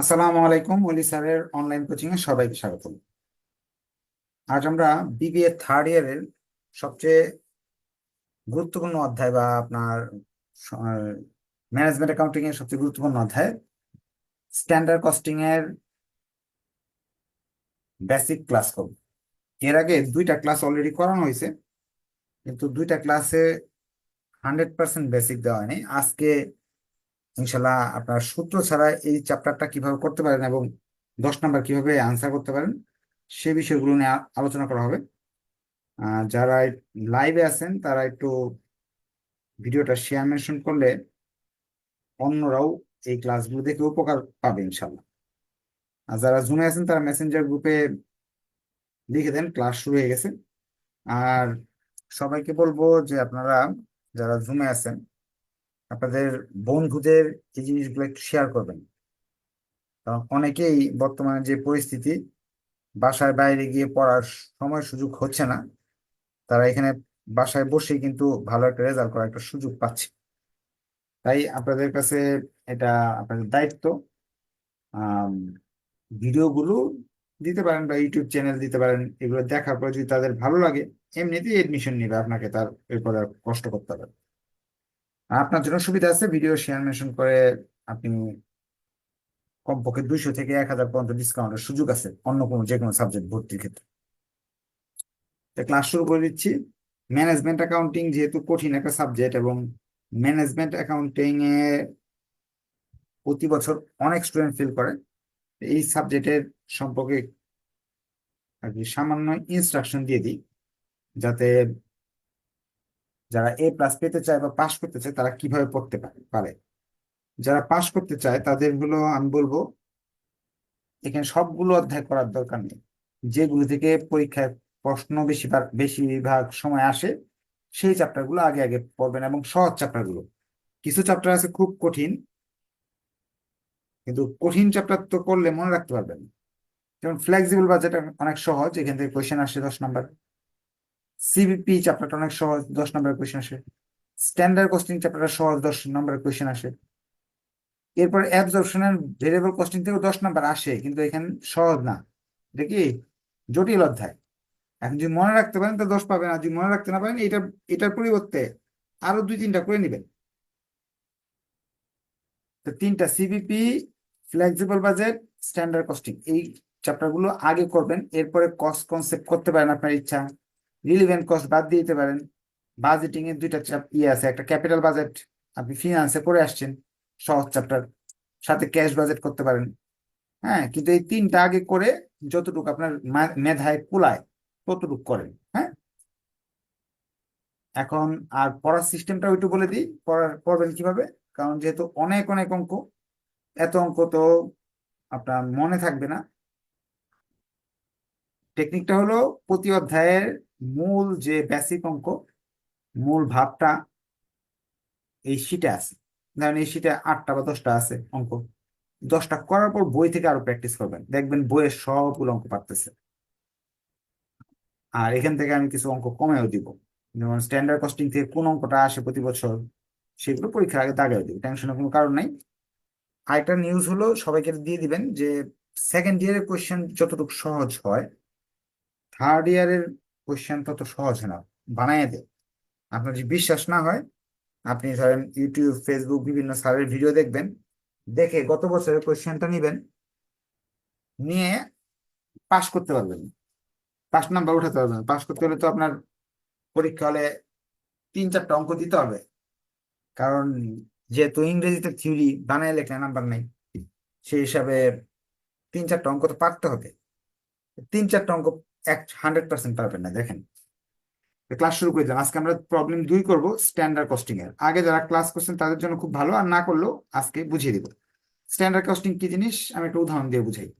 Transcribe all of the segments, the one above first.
আসসালামু আলাইকুম ওলি স্যারের অনলাইন কোচিং এ সবাইকে স্বাগত আজ আমরা বিবিএ থার্ড ইয়ারের সবচেয়ে গুরুত্বপূর্ণ অধ্যায় বা আপনার ম্যানেজমেন্ট অ্যাকাউন্টিং এর সবচেয়ে গুরুত্বপূর্ণ অধ্যায় স্ট্যান্ডার্ড কস্টিং এর বেসিক ক্লাস করব। এর আগে দুইটা ক্লাস অলরেডি করানো হয়েছে, কিন্তু দুইটা ক্লাসে হান্ড্রেড পার্সেন্ট বেসিক দেওয়া হয়নি। আজকে ইনশাল্লাহ আপনার সূত্র ছাড়া এই চ্যাপ্টারটা কীভাবে করতে পারেন এবং দশ নাম্বার কীভাবে আনসার করতে পারেন, সে বিষয়গুলো নিয়ে আলোচনা করা হবে। যারা লাইভে আছেন, তারা একটু ভিডিওটা শেয়ার মেনশন করলে অন্যরাও এই ক্লাসগুলো দেখে উপকার পাবে ইনশাল্লাহ। আর যারা জুমে আছেন, তারা মেসেঞ্জার গ্রুপে লিখে দেন ক্লাস শুরু হয়ে গেছে। আর সবাইকে বলব যে আপনারা যারা জুমে আছেন আপনাদের বন্ধুদের এই জিনিসগুলো একটু শেয়ার করবেন। কারণ অনেকেই বর্তমানে যে পরিস্থিতি বাসায় বাইরে গিয়ে পড়ার সময় সুযোগ হচ্ছে না, তারা এখানে বাসায় বসে কিন্তু ভালো একটা রেজাল্ট করার একটা সুযোগ পাচ্ছে। তাই আপনাদের কাছে এটা আপনাদের দায়িত্ব। ভিডিওগুলো দিতে পারেন বা ইউটিউব চ্যানেল দিতে পারেন, এগুলো দেখার পর যদি তাদের ভালো লাগে, এমনিতেই এডমিশন নেবে, আপনাকে তার এরপরে কষ্ট করতে হবে আপনার জন্য সুবিধা আছে ভিডিও শেয়ার মেনশন করে আপনি কমপক্ষে দুইশো থেকে এক হাজার পর্যন্ত ডিসকাউন্টের সুযোগ আছে, অন্য কোনো যে কোনো সাবজেক্ট ভর্তির ক্ষেত্রে। ক্লাস শুরু করে দিচ্ছি। ম্যানেজমেন্ট অ্যাকাউন্টিং যেহেতু কঠিন একটা সাবজেক্ট এবং ম্যানেজমেন্ট অ্যাকাউন্টিং এ প্রতি বছর অনেক স্টুডেন্ট ফিল করে, এই সাবজেক্টের সম্পর্কে আর কি সামান্য ইনস্ট্রাকশন দিয়ে দিই, যাতে যারা এ প্লাস পেতে চায় বা পাশ করতে চায়, তারা কীভাবে পড়তে পারে? যারা পাশ করতে চায়, তাদের হলো আমি বলব, এখানে সবগুলো অধ্যায় করার দরকার নেই। যেগুলো থেকে পরীক্ষায় প্রশ্ন বেশিরভাগ বেশিরভাগ সময় আসে, সেই চ্যাপ্টারগুলো আগে আগে পড়বেন এবং সহজ চ্যাপ্টারগুলো কিছু চ্যাপ্টার আছে খুব কঠিন, কিন্তু কঠিন চ্যাপ্টার তো করলে মনে রাখতে পারবেন যেমন ফ্লেক্সিবল বাজেট অনেক সহজ, এখান থেকে কোয়েশ্চেন আসে দশ নাম্বার সিবিপি চ্যাপ্টারটা অনেক সহজ, দশ নম্বরের কোয়েশ্চেন আসে। স্ট্যান্ডার্ড কস্টিং চ্যাপ্টারটা সহজ, দশ নম্বরের কোয়েশ্চেন আসে। এরপর অ্যাবজর্পশনের ভেরিয়েবল কস্টিং থেকেও দশ নম্বর আসে, কিন্তু এখানে সহজ না। কি? জটিল অধ্যায়। এখন যদি মনে রাখতে পারেন, তো দশ পাবেন, আর যদি মনে রাখতে না পারেন, এটা, এটার পরিবর্তে আরও দুই তিনটা করে নেবেন। তো তিনটা C V P flexible budget standard costing এই চ্যাপ্টারগুলো আগে করবেন, এরপরে কস্ট কনসেপ্ট করতে পারেন আপনার ইচ্ছা। রিলিভেন্ট কস্ট বাদ দিয়ে দিতে পারেন। বাজেটিং এর দুইটা ইয়ে আছে, একটা ক্যাপিটাল বাজেট আপনি ফিনান্সে করে আসছেন, সহজ চ্যাপ্টার সাথে ক্যাশ বাজেট করতে পারেন। হ্যাঁ কিন্তু এই তিনটা আগে করে যতটুকু আপনার মেধায় কুলায়, ততটুকু করেন হ্যাঁ? এখন আর পড়ার সিস্টেমটা একটু বলে দিই, পড়ার, পড়বেন কীভাবে? কারণ যেহেতু অনেক অনেক অঙ্ক, এত অঙ্ক তো আপনার মনে থাকবে না। টেকনিকটা হলো প্রতি অধ্যায়ের মূল যে বেসিক অঙ্ক, মূল ভাবটা এই শিটে আছে। ধরেন এই শিটে আটটা বা দশটা আছে অঙ্ক। দশটা করার পর বই থেকে আরও প্র্যাকটিস করবেন। দেখবেন বইয়ের সবগুলো অঙ্ক পারতেছে। আর এখান থেকে আমি কিছু অঙ্ক কমেও দিব। যেমন স্ট্যান্ডার্ড কস্টিং থেকে কোন অঙ্কটা আসে প্রতি বছর, সেগুলো পরীক্ষার আগে দাগেও দিব টেনশনের কোনো কারণ নাই। আরেকটা নিউজ হলো, সবাইকে দিয়ে দিবেন যে সেকেন্ড ইয়ারের কোয়েশ্চেন যতটুকু সহজ হয় থার্ড ইয়ারের কোয়েশ্চেন তত সহজ না। বানায় দেয় আপনার যদি বিশ্বাস না হয়, আপনি ধরেন ইউটিউব ফেসবুক বিভিন্ন স্যারের ভিডিও দেখবেন, দেখে গত বছরের কোয়েশ্চেনটা নিবেন, নিয়ে পাশ করতে পারবেন। পাঁচ নাম্বার উঠাতে পারবেন। পাশ করতে হলে তো আপনার পরীক্ষা হলে তিন চারটা অঙ্ক দিতে হবে। কারণ যেহেতু ইংরেজিতে থিওরি বানায় লেখলে নাম্বার নেই, সেই হিসাবে তিন চারটা অঙ্ক তো পারতে হবে। তিন চারটা অঙ্ক এক হান্ড্রেড পার্সেন্ট পারবেন না, দেখেন। ক্লাস শুরু করে দিলাম। আজকে আমরা প্রবলেম দুই করব স্ট্যান্ডার্ড কস্টিং এর। আগে যারা ক্লাস করছেন, তাদের জন্য খুব ভালো, আর না করলেও আজকে বুঝিয়ে দিব। স্ট্যান্ডার্ড কস্টিং কি জিনিস? আমি একটা উদাহরণ দিয়ে বুঝাই।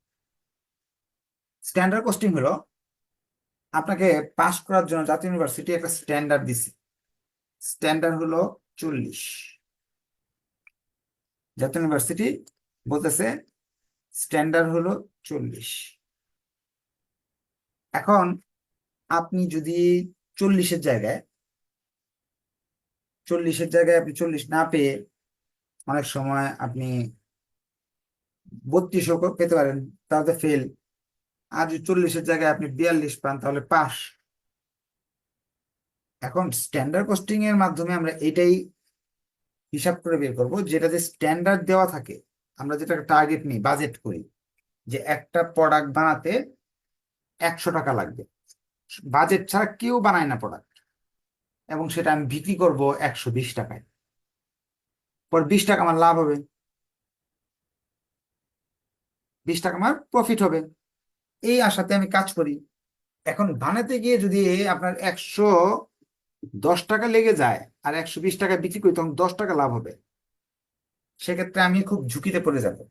স্ট্যান্ডার্ড কস্টিং হলো, আপনাকে পাস করার জন্য জাতীয় ইউনিভার্সিটি একটা স্ট্যান্ডার্ড দিছে। স্ট্যান্ডার্ড হলো চল্লিশ। জাতীয় ইউনিভার্সিটি বলতেছে স্ট্যান্ডার্ড হলো চল্লিশ। এখন আপনি যদি চল্লিশের জায়গায় চল্লিশের জায়গায় আপনি চল্লিশ না পেয়ে অনেক সময় আপনি বত্রিশও পেতে পারেন, তাহলে ফেল আর যদি চল্লিশের জায়গায় আপনি বিয়াল্লিশ পান, তাহলে পাস। এখন স্ট্যান্ডার্ড কস্টিং এর মাধ্যমে আমরা এটাই হিসাব করে বের করব, যেটা যে স্ট্যান্ডার্ড দেওয়া থাকে, আমরা যেটা টার্গেট নিই বাজেট করি, যে একটা প্রোডাক্ট বানাতে একশো টাকা লাগবে। বাজেট ছাড়া কেউ বানায় না প্রোডাক্ট এবং সেটা আমি বিক্রি করব একশো বিশ টাকায়। পর বিশ টাকা আমার লাভ হবে। বিশ টাকা আমার প্রফিট হবে। এই আশাতে আমি কাজ করি। এখন বানাতে গিয়ে যদি আপনার একশো দশ টাকা লেগে যায় আর একশো বিশ টাকা বিক্রি করি, তখন দশ টাকা লাভ হবে। সেক্ষেত্রে আমি খুব ঝুঁকিতে পড়ে যাব।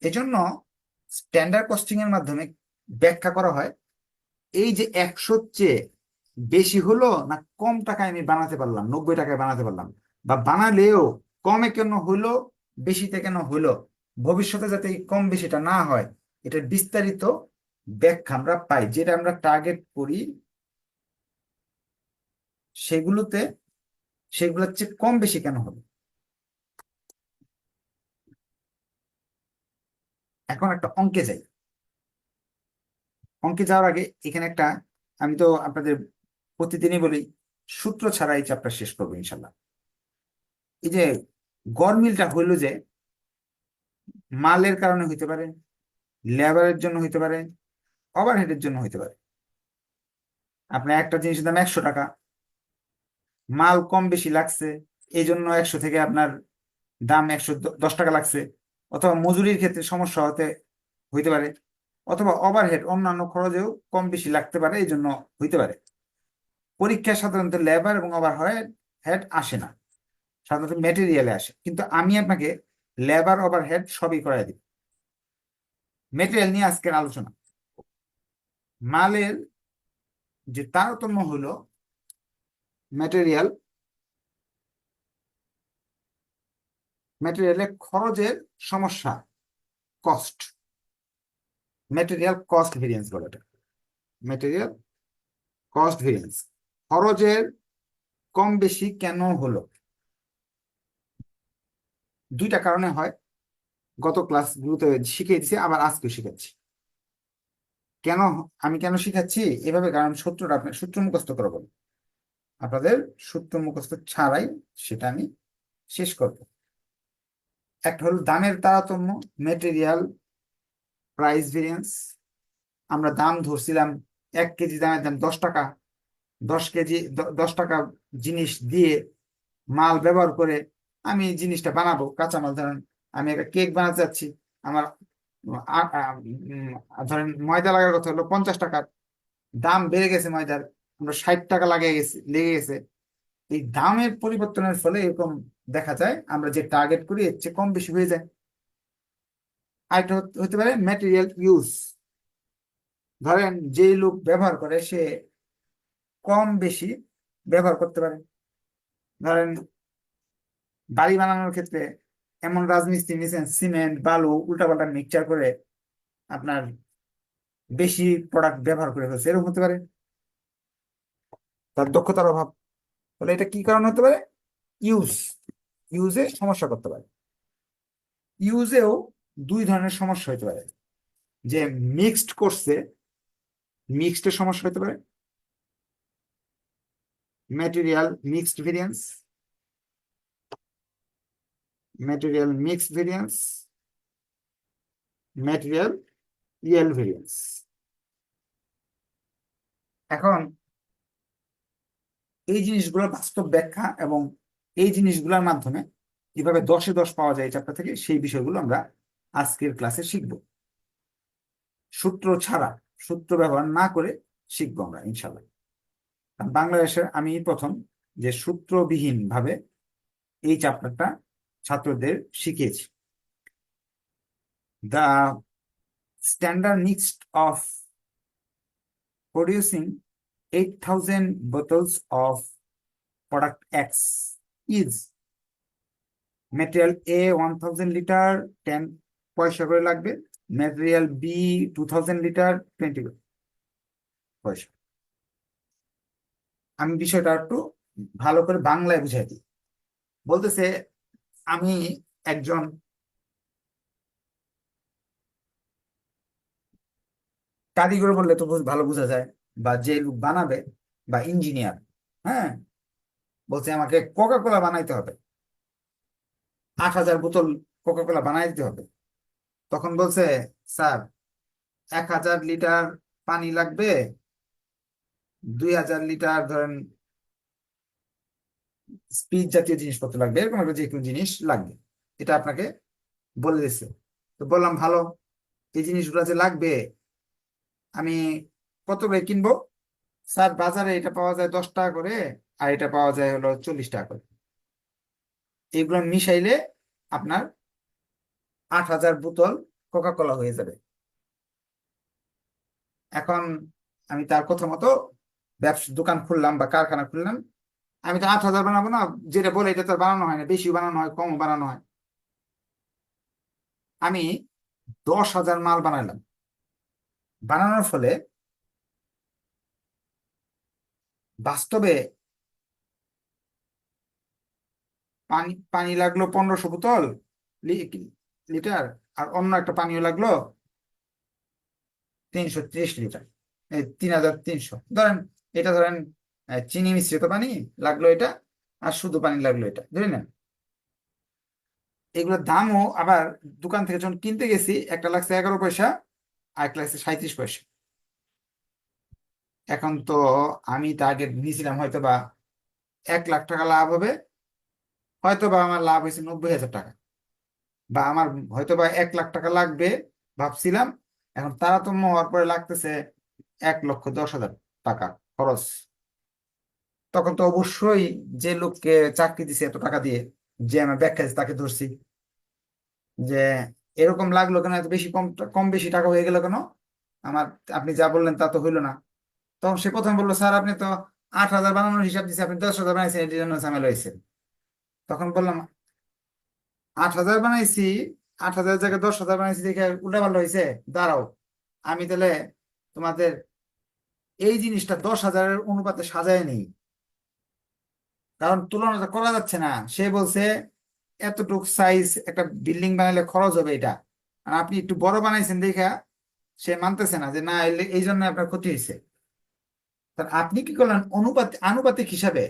এজন্য স্ট্যান্ডার্ড কস্টিং এর মাধ্যমে ব্যাখ্যা করা হয়, এই যে একশোর চেয়ে বেশি হলো না কম টাকায় আমি বানাতে পারলাম, নব্বই টাকায় বানাতে পারলাম, বা বানালেও কমে কেন হলো, বেশিতে কেন হলো, ভবিষ্যতে যাতে এই কম বেশিটা না হয়, এটা বিস্তারিত ব্যাখ্যা আমরা পাই, যেটা আমরা টার্গেট করি সেগুলোতে, সেগুলোর চেয়ে কম বেশি কেন হবে এখন একটা অঙ্কে যাই। অঙ্কে যাওয়ার আগে এখানে একটা, আমি তো আপনাদের প্রতিদিনই বলি, সূত্র ছাড়া এই চ্যাপ্টার শেষ করব ইনশাল্লাহ। এই যে গরমিলটা হইল যে, মালের কারণে হইতে পারে, লেবারের জন্য হইতে পারে, ওভারহেডের জন্য হইতে পারে। আপনার একটা জিনিসের দাম একশো টাকা, মাল কম বেশি লাগছে এই জন্য একশো থেকে আপনার দাম একশো দশ টাকা লাগছে, অথবা মজুরির ক্ষেত্রে সমস্যা হতে, হইতে পারে। অথবা ওভারহেড অন্যান্য খরচেও কম বেশি লাগতে পারে, এই জন্য হইতে পারে। পরীক্ষায় সাধারণত লেবার এবং ওভারহেড হেড আসে না। সাধারণত মেটেরিয়ালে আসে। কিন্তু আমি আপনাকে লেবার ওভারহেড সবই করাই দিব। মেটেরিয়াল নিয়ে আজকের আলোচনা। মালের যে তারতম্য হলো ম্যাটেরিয়াল ম্যাটেরিয়ালের খরচের সমস্যা কস্ট ম্যাটেরিয়াল কস্ট ভেরিয়েন্স বলে এটা। ম্যাটেরিয়াল কস্ট ভেরিয়েন্স খরচের কম বেশি কেন হলো? দুইটা কারণে হয়। গত ক্লাসগুলোতে শিখিয়ে দিছি আবার আজকে শিখাচ্ছি। কেন আমি কেন শিখাচ্ছি? এভাবে কারণ সূত্রটা আপনার সূত্র মুখস্থ করে আপনাদের সূত্র মুখস্থ ছাড়াই সেটা আমি শেষ করব। একটা হলো দামের তারতম্য মেটেরিয়াল প্রাইস ভেরিয়েন্স আমরা দাম ধরছিলাম এক কেজি দামের দাম দশ টাকা। দশ কেজি দশ টাকা জিনিস দিয়ে মাল ব্যবহার করে আমি জিনিসটা বানাবো কাঁচামাল ধরেন আমি একটা কেক বানাতে যাচ্ছি, আমার ধরেন ময়দা লাগার কথা হলো পঞ্চাশ টাকার। দাম বেড়ে গেছে ময়দার, আমরা ষাট টাকা লাগিয়ে গেছে, লেগে গেছে। এই দামের পরিবর্তনের ফলে এরকম দেখা যায়, আমরা যে টার্গেট করি, এর চেয়ে কম বেশি হয়ে যায়। আরেকটা হতে পারে ম্যাটেরিয়াল ইউজ ধরেন যে লোক ব্যবহার করে সে কম বেশি ব্যবহার করতে পারে। ধরেন বাড়ি বানানোর ক্ষেত্রে এমন রাজমিস্ত্রি নিয়েছেন সিমেন্ট, বালু, উল্টাপাল্টা মিক্সচার করে আপনার বেশি প্রোডাক্ট ব্যবহার করে ফেলছে, এরকম হতে পারে। তার দক্ষতার অভাব। তাহলে এটা কি কারণ হতে পারে? ইউজ ইউজে সমস্যা করতে পারে। ইউজেও দুই ধরনের সমস্যা হতে পারে। যে মিক্সড করছে মিক্সড সমস্যা হতে পারে। Material mixed variance material mixed variance material yield variance এখন, এই জিনিসগুলোর বাস্তব ব্যাখ্যা এবং এই জিনিসগুলোর মাধ্যমে কীভাবে দশে দশ পাওয়া যায় এই চ্যাপ্টার থেকে, সেই বিষয়গুলো আমরা আজকের ক্লাসে শিখব। সূত্র ছাড়া সূত্র ব্যবহার না করে শিখব আমরা ইনশাল্লাহ বাংলাদেশের আমি প্রথম যে সূত্রবিহীন ভাবে এই চ্যাপ্টারটা ছাত্রদের শিখিয়েছি। The standard mixed of producing 8,000 bottles of product X is material A 1000 litre 10 পয়সা করে লাগবে। Material B two thousand litre twenty পয়সা। আমি বিষয়টা একটু ভালো করে বাংলায় বুঝাই দিই। বলতেছে, আমি একজন কারিগর বললে তো ভালো বোঝা যায়, বা যে লোক বানাবে, বা ইঞ্জিনিয়ার হ্যাঁ? বলছে, আমাকে কোকা কোলা বানাইতে হবে। আট হাজার বোতল কোকা কোলা বানাই দিতে হবে। তখন বলছে, স্যার, এক হাজার লিটার পানি লাগবে, দুই হাজার লিটার ধরেন স্পিড জাতীয় জিনিসপত্র লাগবে, এরকম একটা যে কোনো জিনিস লাগবে। এটা আপনাকে বলে দিচ্ছে তো বললাম, ভালো, এই জিনিসগুলো যে লাগবে, আমি কত করে কিনবো? স্যার, বাজারে এটা পাওয়া যায় দশ টাকা করে, আর এটা পাওয়া যায় হলো চল্লিশ টাকা করে। এগুলো মিশাইলে আপনার আট হাজার বোতল কোকা কোলা হয়ে যাবে। এখন আমি তার কথা মতো ব্যবসা দোকান খুললাম বা কারখানা খুললাম। আমি তো আট হাজার বানাবো না, যেটা বলে এটা তো বানানো হয় না বেশি বানানো হয় কম বানানো হয়। আমি দশ হাজার মাল বানালাম। বানানোর ফলে বাস্তবে পানি পানি লাগল পনেরোশো বোতল লিটার আর অন্য একটা পানীয় লাগল তিনশো ত্রিশ লিটার। এই তিন হাজার তিনশো। ধরেন, এটা ধরেন চিনি মিশ্রিত পানি লাগল এটা আর শুধু পানি লাগল এটা, ধরে নেন। এগুলোর দামও আবার দোকান থেকে যখন কিনতে গেছি, একটা লাগছে এগারো পয়সা আর একটা লাগছে সাঁত্রিশ পয়সা। এখন তো আমি টার্গেট নিয়েছিলাম হয়তো বা এক লাখ টাকা লাভ হবে হয়তো বা আমার লাভ হয়েছে নব্বই হাজার টাকা। বা আমার হয়তো বা এক লাখ টাকা লাগবে ভাবছিলাম, এখন তারতম্য হওয়ার পরে লাগতেছে এক লক্ষ দশ হাজার টাকা খরচ। তখন তো অবশ্যই যে লোককে চাকরি দিছে এত টাকা দিয়ে, যে আমার ব্যাখ্যা তাকে ধরছি। যে এরকম লাগল কেন, এত বেশি কম কম বেশি টাকা হয়ে গেল কেন? আমার আপনি যা বললেন তা তো হইল না। তখন সে প্রথমে বলল, স্যার, আপনি তো আট হাজার বানানোর হিসাব দিচ্ছে আপনি দশ হাজার বানাইছেন এটির জন্য ঝামেলা হয়েছে। তখন বললাম আট হাজার বানাইছি, আট হাজার জায়গায় দশ হাজার বানাইছি দেখে উল্টা পাল্টা হয়েছে দাঁড়াও, আমি তাহলে তোমাদের এই জিনিসটা দশ হাজারের অনুপাতে সাজায় নেই। কারণ তুলনাটা করা যাচ্ছে না। সে বলছে, এতটুক সাইজ একটা বিল্ডিং বানাইলে খরচ হবে এটা। আর আপনি একটু বড় বানাইছেন দেখা সে মানতেছে না যে, না, এই জন্য আপনার ক্ষতি হয়েছে তার আপনি কি করলেন? অনুপাত, আনুপাতিক হিসাবে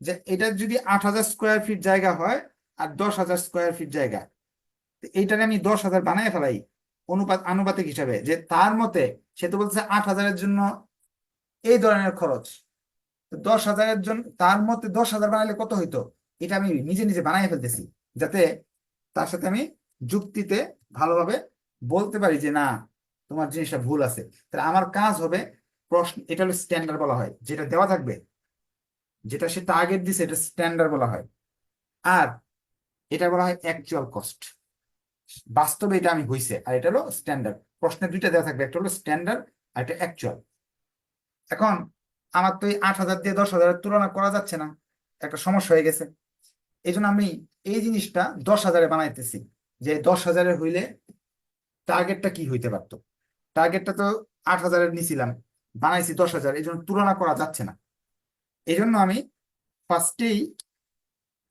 যে এটা যদি আট হাজার স্কোয়ার ফিট জায়গা হয় আর দশ হাজার স্কোয়ার ফিট জায়গা। তো এইটারে আমি দশ হাজার বানায় ফেলাই অনুপাত, আনুপাতিক হিসাবে, যে তার মতে সে তো বলছে আট হাজারের জন্য এই ধরনের খরচ। দশ হাজারের জন্য তার মতে দশ হাজার বানাইলে কত হইতো? এটা আমি নিজে নিজে বানাই ফেলতেছি, যাতে তার সাথে আমি যুক্তিতে ভালোভাবে বলতে পারি যে না, তোমার জিনিসটা ভুল আছে। তাহলে আমার কাজ হবে প্রশ্ন, এটা হলো স্ট্যান্ডার্ড বলা হয়, যেটা দেওয়া থাকবে, যেটা সে টার্গেট দিছে, এটা স্ট্যান্ডার্ড বলা হয়। আর এটা বলা হয় অ্যাকচুয়াল কস্ট বাস্তবে এটা আমি হইছে, আর এটা হলো স্ট্যান্ডার্ড প্রশ্নে দুইটা দেওয়া থাকবে, একটা হলো স্ট্যান্ডার্ড আর একটা অ্যাকচুয়াল এখন আমার তো এই আট হাজার দিয়ে দশ হাজারের তুলনা করা যাচ্ছে না, একটা সমস্যা হয়ে গেছে। এই জন্য আমি এই জিনিসটা দশ হাজারে বানাইতেছি, যে দশ হাজারে হইলে টার্গেটটা কি হইতে পারতো? টার্গেটটা তো আট হাজারের নিছিলাম, বানাইছি দশ হাজার এই জন্য তুলনা করা যাচ্ছে না। এই জন্য আমি ফার্স্টেই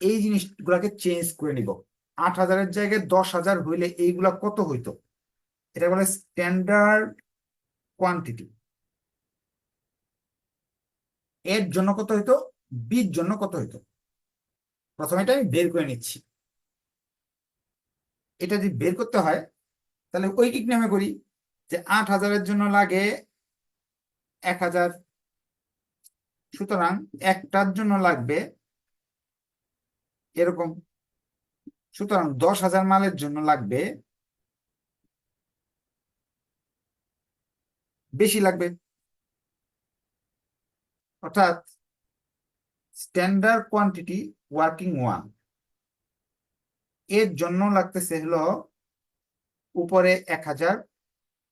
এই জিনিসগুলাকে চেঞ্জ করে নিব। আট হাজারের জায়গায় দশ হাজার হইলে এইগুলা কত হইতো? এটা বলে স্ট্যান্ডার্ড কোয়ান্টিটি এর জন্য কত হইতো? বির জন্য কত হইতো? প্রথমে এটা আমি বের করে নিচ্ছি। এটা যদি বের করতে হয়, তাহলে ঐকিক নামে করি যে আট হাজারের জন্য লাগে এক হাজার। সুতরাং একটার জন্য লাগবে এরকম। সুতরাং দশ হাজার মালের জন্য লাগবে। বেশি লাগবে। অর্থাৎ স্ট্যান্ডার্ড কোয়ান্টিটি ওয়ার্কিং ওয়ানের জন্য লাগতেছে হলো উপরে এক হাজার,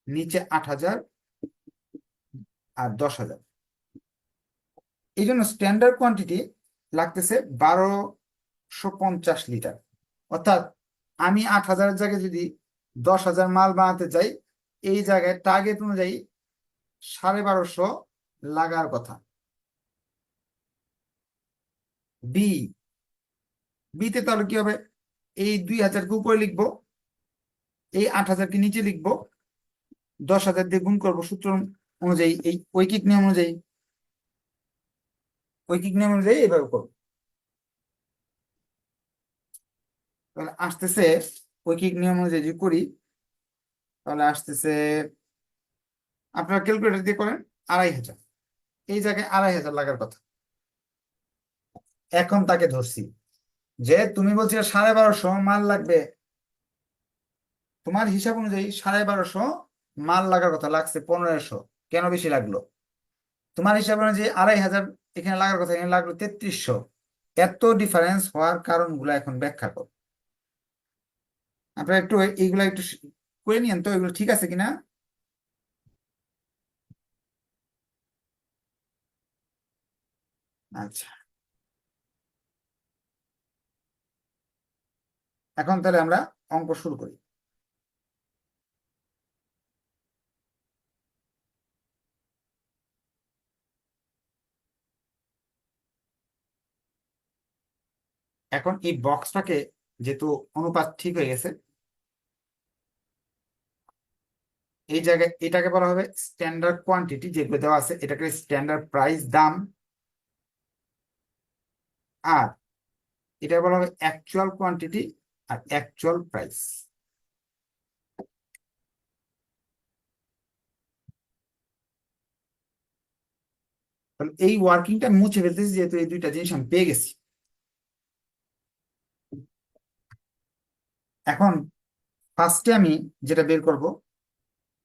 নিচে আট হাজার আর দশ হাজার। এই জন্য স্ট্যান্ডার্ড কোয়ান্টিটি লাগতেছে বারোশো পঞ্চাশ লিটার। অর্থাৎ আমি আট হাজারের জায়গায় যদি দশ হাজার মাল বানাতে চাই এই জায়গায় টার্গেট অনুযায়ী সাড়ে বারোশো লাগার কথা। বি বিতে তাহলে কি হবে? এই দুই হাজারকে উপরে লিখব, এই আট হাজারকে নিচে লিখব, দশ হাজার দিয়ে গুণ করব সূত্র অনুযায়ী, এই ঐকিক নিয়ম অনুযায়ী, ঐকিক নিয়ম অনুযায়ী এইভাবে করব। তাহলে আসতেছে ঐকিক নিয়ম অনুযায়ী যদি করি, তাহলে আসতেছে, আপনারা ক্যালকুলেটর দিয়ে করেন আড়াই হাজার। এই জায়গায় আড়াই হাজার লাগার কথা। এখন তাকে ধরছি যে তুমি বলছিলে সাড়ে বারোশো মাল লাগবে। তোমার হিসাব অনুযায়ী সাড়ে বারোশো মাল লাগার কথা লাগছে পনেরোশো। কেন বেশি লাগল? তোমার হিসাব অনুযায়ী আড়াই হাজার এখানে লাগার কথা, এখানে লাগল তেত্রিশশো। এত ডিফারেন্স হওয়ার কারণগুলো এখন ব্যাখ্যা করো। আপনারা একটু এইগুলো একটু করে নিয়েন তো, এগুলো ঠিক আছে কিনা? আচ্ছা। এখন তাহলে আমরা অঙ্ক শুরু করি। এখন এই বক্সটাকে যেহেতু অনুপাত ঠিক হয়ে গেছে এই জায়গায় এটাকে বলা হবে স্ট্যান্ডার্ড কোয়ান্টিটি যেগুলো দেওয়া আছে, এটাকে স্ট্যান্ডার্ড প্রাইস দাম। আর এটা বলা হবে অ্যাকচুয়াল কোয়ান্টিটি আর অ্যাকচুয়াল প্রাইস এই ওয়ার্কিংটা মুছে ফেলতেছি, যেহেতু এই দুইটা জিনিস আমি পেয়ে গেছি। এখন ফার্স্টে আমি যেটা বের করব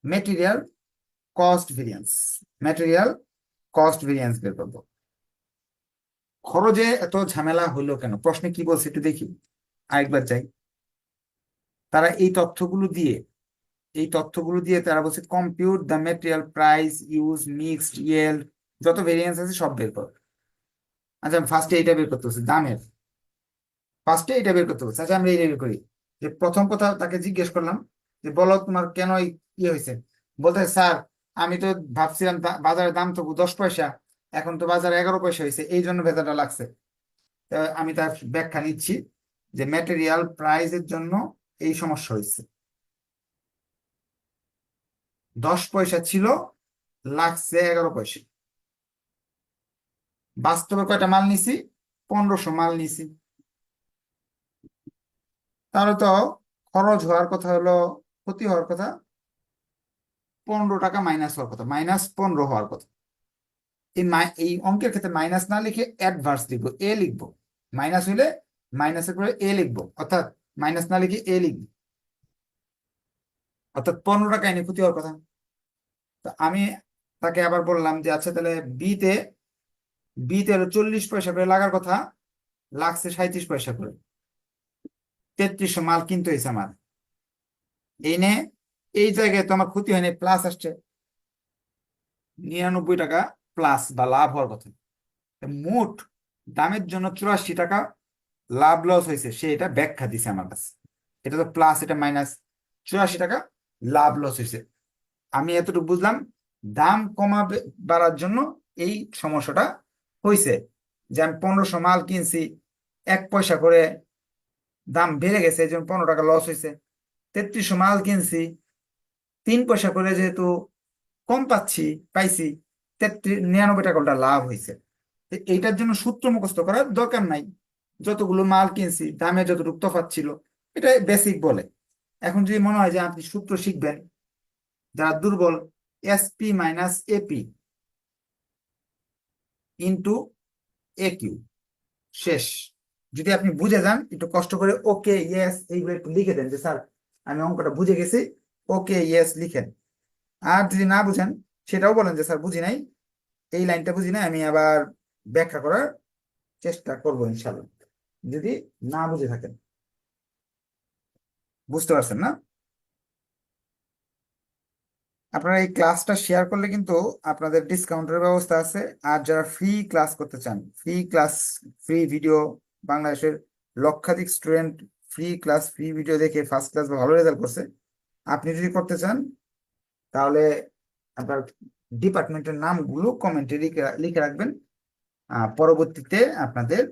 material cost variance material cost variance বের করব। খরচে এত ঝামেলা হলো কেন? প্রশ্নে কি বলছে একটু দেখি। আরেকবার চাই তারা এই তথ্যগুলো দিয়ে, এই তথ্যগুলো দিয়ে তারা বলছে compute the material price use mixed yield যত ভেরিয়েন্স আছে সব বের কর। আচ্ছা ফার্স্টে এইটা বের করতে হচ্ছে দামের। ফার্স্টে এটা বের করতে হচ্ছে আচ্ছা আমরা এইটা বের করি। যে প্রথম কথা তাকে জিজ্ঞেস করলাম যে বলো তোমার কেন ইয়ে হয়েছে বলতে স্যার, আমি তো ভাবছিলাম বাজারের দাম তো দশ পয়সা, এখন তো বাজারে এগারো পয়সা হয়েছে এই জন্য ভেজাটা লাগছে। আমি তার ব্যাখ্যা নিচ্ছি যে ম্যাটেরিয়াল প্রাইসের জন্য এই সমস্যা হয়েছে দশ পয়সা ছিল, লাগছে এগারো পয়সা। বাস্তবে কয়টা মাল নিছি? পনেরোশো মাল নিছি। তাহলে তো খরচ হওয়ার কথা হলো ক্ষতি হওয়ার কথা, পনেরো টাকা মাইনাস হওয়ার কথা মাইনাস পনেরো হওয়ার কথা। এই অঙ্কের ক্ষেত্রে মাইনাস না লিখে অ্যাডভার্স লিখব এ লিখব। মাইনাস হইলে মাইনাসের পরে এ লিখব, অর্থাৎ মাইনাস না লিখে এ লিখব। অর্থাৎ পনেরো টাকা এনে ক্ষতি হওয়ার কথা। তো আমি তাকে আবার বললাম যে আচ্ছা তাহলে বিতে বিতে হলো চল্লিশ পয়সা করে লাগার কথা, লাগছে সাঁত্রিশ পয়সা করে। তেত্রিশশো মাল কিনতে হয়েছে আমার। এনে এই জায়গায় তো আমার ক্ষতি হয়নি প্লাস আসছে। নিরানব্বই টাকা প্লাস বা লাভ হওয়ার কথা। মোট দামের জন্য চুরাশি টাকা লাভ লস হয়েছে, সে এটা ব্যাখ্যা দিছে আমার কাছে। এটা তো প্লাস এটা মাইনাস চুরাশি টাকা লাভ লস হয়েছে। আমি এতটুকু বুঝলাম, দাম কমাবে, বাড়ার জন্য এই সমস্যাটা হয়েছে। যে আমি পনেরোশো মাল কিনছি, এক পয়সা করে দাম বেড়ে গেছে, এই জন্য পনেরো টাকা লস হয়েছে। তেত্রিশশো মাল কিনছি, তিন পয়সা করে যেহেতু কম পাচ্ছি, পাইছি তেত্রিশ নিরানব্বই টাকা ওটা লাভ হয়েছে এইটার জন্য সূত্র মুখস্থ করার দরকার নাই। যতগুলো মাল কিনছি, দামে যতটুকু তফাৎ ছিল এটা বেসিক বলে। এখন যদি মনে হয় যে আপনি সূত্র শিখবেন, যারা দুর্বল S P minus A P into A Q শেষ। যদি আপনি বুঝে যান, একটু কষ্ট করে ওকে ইয়েস এইগুলো একটু লিখে দেন যে, স্যার আমি অঙ্কটা বুঝে গেছি। ওকে ইয়েস লিখেন। আর যদি না বুঝেন, সেটাও বলেন যে, স্যার, বুঝি নাই। এই লাইনটা বুঝি নাই, আমি আবার ব্যাখ্যা করার চেষ্টা করব ইনশাল্লাহ যদি না বুঝে থাকেন। বুঝতে পারছেন না? আপনারা এই ক্লাসটা শেয়ার করলে কিন্তু আপনাদের ডিসকাউন্টের ব্যবস্থা আছে। আর যারা ফ্রি ক্লাস করতে চান, ফ্রি ক্লাস, ফ্রি ভিডিও, বাংলাদেশের লক্ষাধিক student free class free video দেখে ফার্স্ট ক্লাস ভালো রেজাল্ট করছে, আপনি যদি করতে চান, তাহলে আপনার ডিপার্টমেন্টের নামগুলো কমেন্টে লিখে রাখবেন। পরবর্তীতে আপনাদের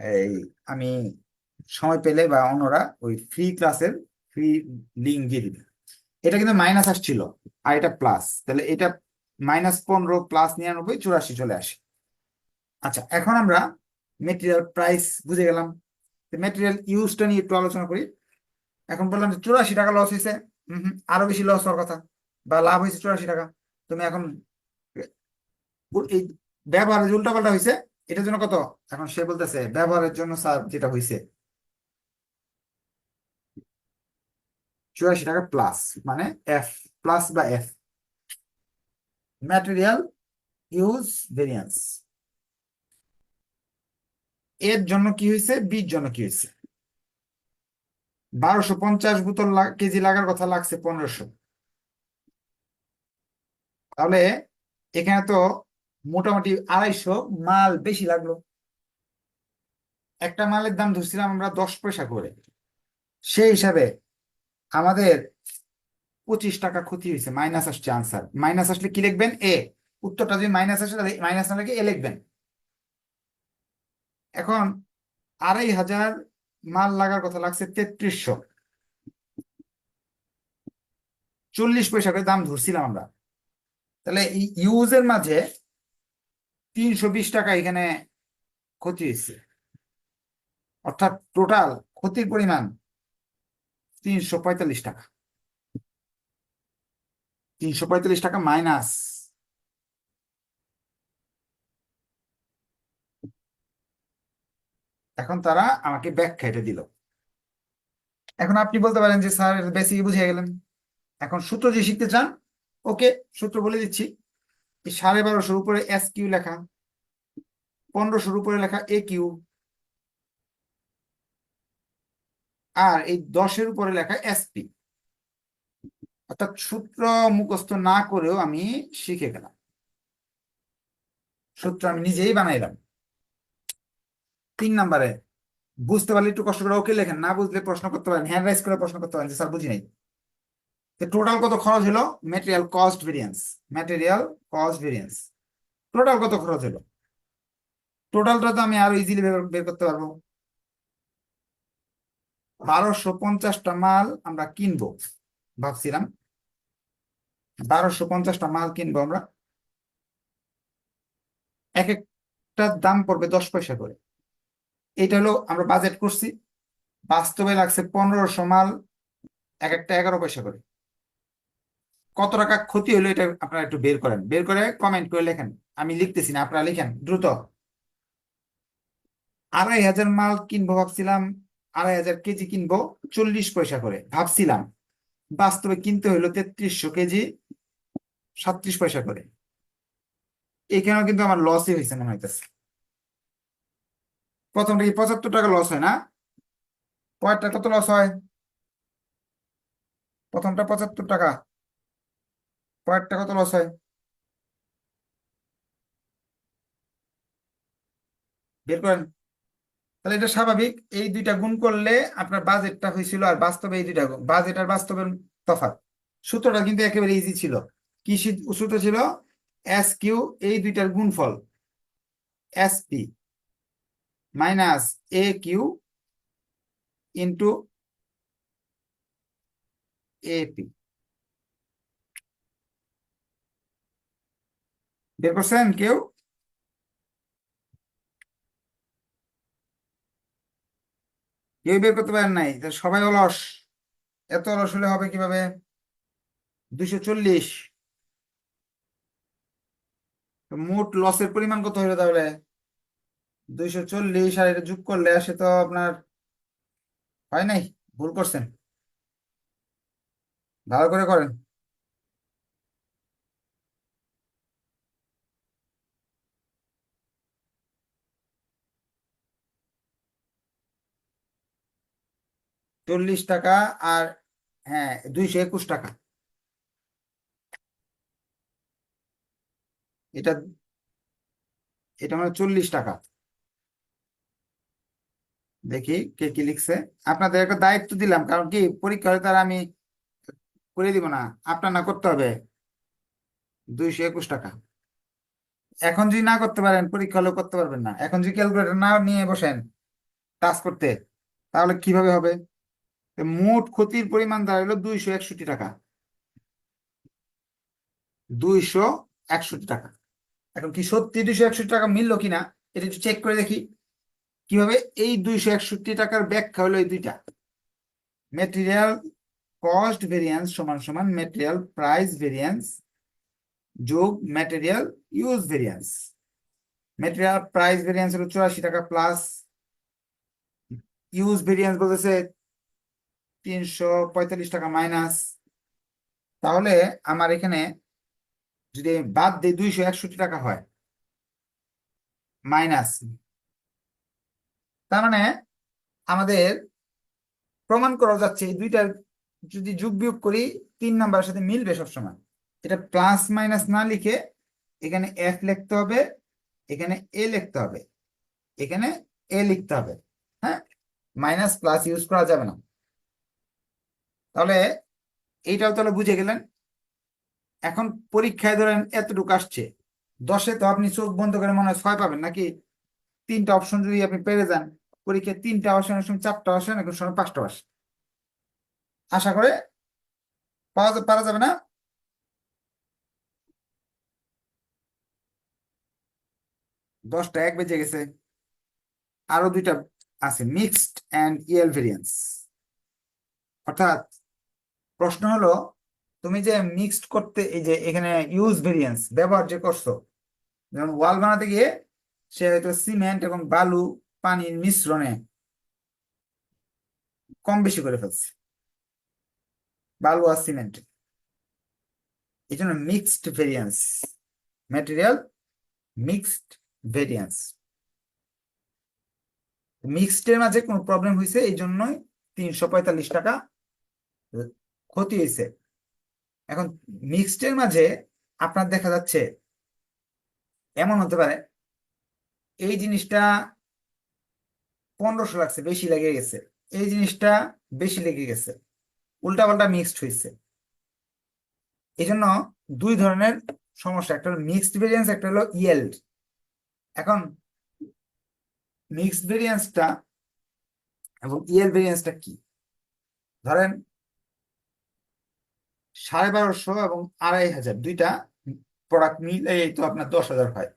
এই আমি সময় পেলে বা অন্যরা ওই ফ্রি ক্লাসের ফ্রি লিঙ্ক দিয়ে দিবেন। এটা কিন্তু মাইনাস আসছিল আর এটা প্লাস তাহলে এটা মাইনাস পনেরো প্লাস নিরানব্বই, চুরাশি চলে আসে। আচ্ছা এখন আমরা মেটেরিয়াল প্রাইস বুঝে গেলাম। মেটেরিয়াল ইউজটা নিয়ে একটু আলোচনা করি। এখন বললাম যে চুরাশি টাকা লস হয়েছে আরও বেশি লস হওয়ার কথা। বা লাভ হয়েছে চুরাশি টাকা। তুমি এখন ব্যবহারের যে উল্টাপাল্টা হয়েছে এটার জন্য কত? এখন সে বলতেছে, ব্যবহারের জন্য স্যার যেটা হয়েছে চুরাশি টাকা প্লাস মানে এফ প্লাস বা এফ ম্যাটেরিয়াল ইউজ ভেরিয়েন্স এর জন্য কি হয়েছে? বির জন্য কি হয়েছে? বারোশো পঞ্চাশ বোতল কেজি লাগার কথা লাগছে, পনেরোশো। তাহলে এখানে তো মোটামুটি আড়াইশো মাল বেশি লাগল। একটা মালের দাম ধরছিলাম আমরা দশ পয়সা করে। সেই হিসাবে আমাদের পঁচিশ টাকা ক্ষতি হয়েছে, মাইনাস আসছে আনসার। মাইনাস আসলে কি লিখবেন? এ। উত্তরটা যদি মাইনাস আসে, তাহলে মাইনাস না লিখে এ লিখবেন। এখন আড়াই হাজার মাল লাগার কথা লাগছে তেত্রিশশো। চল্লিশ পয়সা করে দাম ধরছিলাম আমরা। তাহলে ইউজের মাঝে তিনশো বিশ টাকা এখানে ক্ষতি হয়েছে। অর্থাৎ টোটাল ক্ষতির পরিমাণ তিনশো পঁয়তাল্লিশ টাকা। তিনশো পঁয়তাল্লিশ টাকা মাইনাস এখন তারা আমাকে ব্যাখ্যা এটা দিল। এখন আপনি বলতে পারেন যে, স্যার বেসিক বুঝে গেলেন। এখন সূত্র যে শিখতে চান, ওকে সূত্র বলে দিচ্ছি। সাড়ে বারোশোর উপরে এস কিউ লেখা, পনেরোশোর উপরে লেখা এ কিউ আর এই দশের উপরে লেখা এসপি অর্থাৎ সূত্র মুখস্থ না করেও আমি শিখে গেলাম। সূত্র আমি নিজেই বানাইলাম। তিন নাম্বারে, বুঝতে পারলে একটু কষ্ট করে ওকে লেখেন, না বুঝলে প্রশ্ন করতে পারেন হ্যান্ড রাইজ করে প্রশ্ন করতে পারেন স্যার বুঝি নাই। টোটাল কত খরচ হলো? Material cost variance material cost variance total কত খরচ হলো? টোটালটা তো আমি আরও ইজিলি বের করতে পারব। বারোশো পঞ্চাশটা মাল আমরা কিনবো, ভাবছিলাম। বারোশো পঞ্চাশটা মাল কিনবো আমরা। এক একটার দাম পড়বে দশ পয়সা করে। এটা হলো আমরা বাজেট করছি, বাস্তবে লাগছে পনেরোশো মাল এক একটা এগারো পয়সা করে। কত টাকা ক্ষতি হলো এটা আপনারা একটু বের করেন, বের করে কমেন্ট করে লেখেন। আমি লিখতেছি না, আপনারা লিখেন, দ্রুত। আড়াই হাজার মাল কিনবো ভাবছিলাম, আড়াই হাজার কেজি কিনবো, চল্লিশ পয়সা করে, ভাবছিলাম। বাস্তবে কিনতে হইল তেত্রিশশো কেজি সাত্রিশ পয়সা করে। এখানেও কিন্তু আমার লসই হয়েছে মনে হইতেছে। প্রথমটা কি পঁচাত্তর টাকা লস হয় না? পরেরটা কত লস হয়? প্রথমটা পঁচাত্তর টাকা। পরেরটা কত লস হয়? বের করেন। তাহলে এটা স্বাভাবিক, এই দুইটা গুণ করলে আপনার বাজেটটা হয়েছিল আর বাস্তবে এই দুইটা বাজেট আর বাস্তবের তফাৎ। সূত্রটা কিন্তু একেবারে ইজি ছিল। কি সূত্র ছিল এস কিউ এই দুইটার গুণফল S P minus A Q into A P বের কেউ? কেউ বের করতে পারেন নাই। সবাই অলস। এত অলস হলে হবে কীভাবে? দুইশো চল্লিশ। মোট লসের পরিমাণ কত হলো তাহলে? দুইশো চল্লিশ আর এটা যোগ করলে আসে তো আপনার, হয় নাই? ভুল করছেন। ভালো করে করেন। চল্লিশ টাকা আর হ্যাঁ দুইশো একুশ টাকা। এটা এটা মানে চল্লিশ টাকা। দেখি কে কি লিখছে। আপনাদের একটা দায়িত্ব দিলাম, কারণ কি পরীক্ষা হলে তার আমি করে দিব না। আপনার না করতে হবে। দুইশো একুশ টাকা। এখন যদি না করতে পারেন, পরীক্ষা হলেও করতে পারবেন না। এখন যদি ক্যালকুলেটর না নিয়ে বসেন টাচ করতে, তাহলে কীভাবে হবে? মোট ক্ষতির পরিমাণ দাঁড়াল দুইশো একষট্টি টাকা। দুইশো একষট্টি টাকা। এখন কি সত্যি দুইশো একষট্টি টাকা মিললো কিনা, এটা একটু চেক করে দেখি। কীভাবে? এই দুইশো একষট্টি টাকার ব্যাখ্যা হলো এই দুইটা। মেটেরিয়াল কস্ট ভেরিয়েন্স সমান সমান মেটেরিয়াল প্রাইস ভেরিয়েন্স যোগ material use variance material price variance হলো চুরাশি টাকা প্লাস ইউজ ভেরিয়েন্স বলতেছে তিনশো পঁয়তাল্লিশ টাকা মাইনাস তাহলে আমার এখানে যদি বাদ দিই দুইশো একষট্টি টাকা হয় মাইনাস তার মানে আমাদের প্রমাণ করা যাচ্ছে এই দুইটার যদি যোগ বিয়োগ করি, তিন নাম্বারের সাথে মিলবে সবসময়। এটা প্লাস মাইনাস না লিখে এখানে এফ লিখতে হবে, এখানে এ লিখতে হবে, এখানে এ লিখতে হবে হ্যাঁ? মাইনাস প্লাস ইউজ করা যাবে না। তাহলে এইটাও তাহলে বুঝে গেলেন? এখন পরীক্ষায় ধরেন এতটুকু আসছে। দশে তো আপনি চোখ বন্ধ করে মনে হয় ছয় পাবেন, নাকি তিনটা অপশন যদি আপনি পেরে যান পরীক্ষায় তিনটা অপশন সময় চারটা অপশন এখন সময় পাঁচটা অপশন আশা করে পাওয়া পারা যাবে না। দশটা এক বেজে গেছে। আরও দুইটা আছে মিক্সড অ্যান্ড ইয়েল ভেরিয়েন্স অর্থাৎ প্রশ্ন হলো, তুমি যে মিক্সড করতে, এই যে এখানে ইউজ ভেরিয়েন্স ব্যবহার যে করছ, যেমন ওয়াল বানাতে গিয়ে সে হয়তো সিমেন্ট এবং বালু পানির মিশ্রণে কম বেশি করে ফেলছে। বালু আর সিমেন্ট। এই জন্য mixed variance material mixed variance মিক্সডের মাঝে কোনো প্রবলেম হয়েছে এই জন্যই তিনশো পঁয়তাল্লিশ টাকা ক্ষতি হয়েছে এখন মিক্সডের মাঝে আপনার দেখা যাচ্ছে, এমন হতে পারে, এই জিনিসটা পনেরোশো লাগছে, বেশি লেগে গেছে। এই জিনিসটা বেশি লেগে গেছে। উল্টাপাল্টা মিক্সড হয়েছে। এই জন্য দুই ধরনের সমস্যা, একটা হলো মিক্সড ভেরিয়েন্স একটা হলো ইয়েল্ড এখন মিক্সড ভেরিয়েন্সটা এবং ইয়েল ভেরিয়েন্সটা কি? ধরেন সাড়ে বারোশো এবং আড়াই হাজার, দুইটা প্রোডাক্ট মিলে তো আপনার দশ হাজার হয়।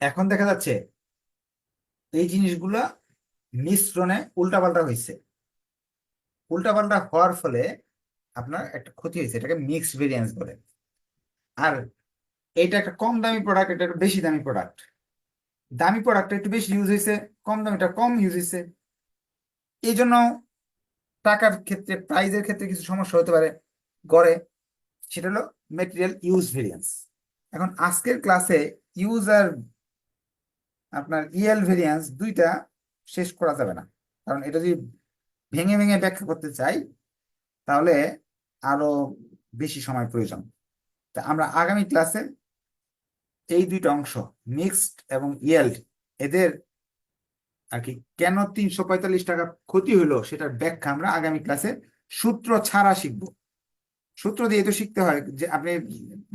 এখন দেখা যাচ্ছে এই জিনিসগুলা মিশ্রণে উল্টাপাল্টা হয়েছে উল্টাপাল্টা হওয়ার ফলে আপনার একটা ক্ষতি হয়েছে এটাকে মিক্সড ভেরিয়েন্স বলে। আর এইটা একটা কম দামি প্রোডাক্ট এটা একটা বেশি দামি প্রোডাক্ট দামি প্রোডাক্টটা একটু বেশি ইউজ হয়েছে কম দামিটা কম ইউজ হয়েছে এই জন্য টাকার ক্ষেত্রে প্রাইজের ক্ষেত্রে কিছু সমস্যা হতে পারে, গড়ে। সেটা হলো মেটেরিয়াল ইউজ ভেরিয়েন্স এখন আজকের ক্লাসে ইউজ আর আপনার ইএল ভেরিয়েন্স দুইটা শেষ করা যাবে না। কারণ এটা যদি ভেঙে ভেঙে ব্যাখ্যা করতে চাই, তাহলে আরও বেশি সময় প্রয়োজন। তা আমরা আগামী ক্লাসে এই দুইটা অংশ মিক্সড এবং ইয়েল্ড এদের আর কি কেন তিনশো পঁয়তাল্লিশ টাকা ক্ষতি হলো সেটার ব্যাখ্যা আমরা আগামী ক্লাসে সূত্র ছাড়া শিখব। সূত্র দিয়ে তো শিখতে হয় যে আপনি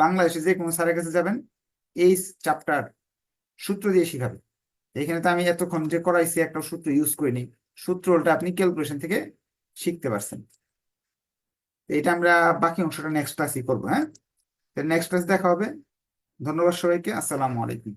বাংলাদেশে যে কোনো স্যারের কাছে যাবেন, এই চ্যাপ্টার সূত্র দিয়ে শিখাবে। এখানে তো আমি এতক্ষণ যে করাইছি একটা সূত্র ইউজ করিনি। সূত্রটা আপনি ক্যালকুলেশন থেকে শিখতে পারছেন। এটা আমরা বাকি অংশটা নেক্সট ক্লাসই করব হ্যাঁ? নেক্সট ক্লাস দেখা হবে। ধন্যবাদ সবাইকে, আসসালামু আলাইকুম।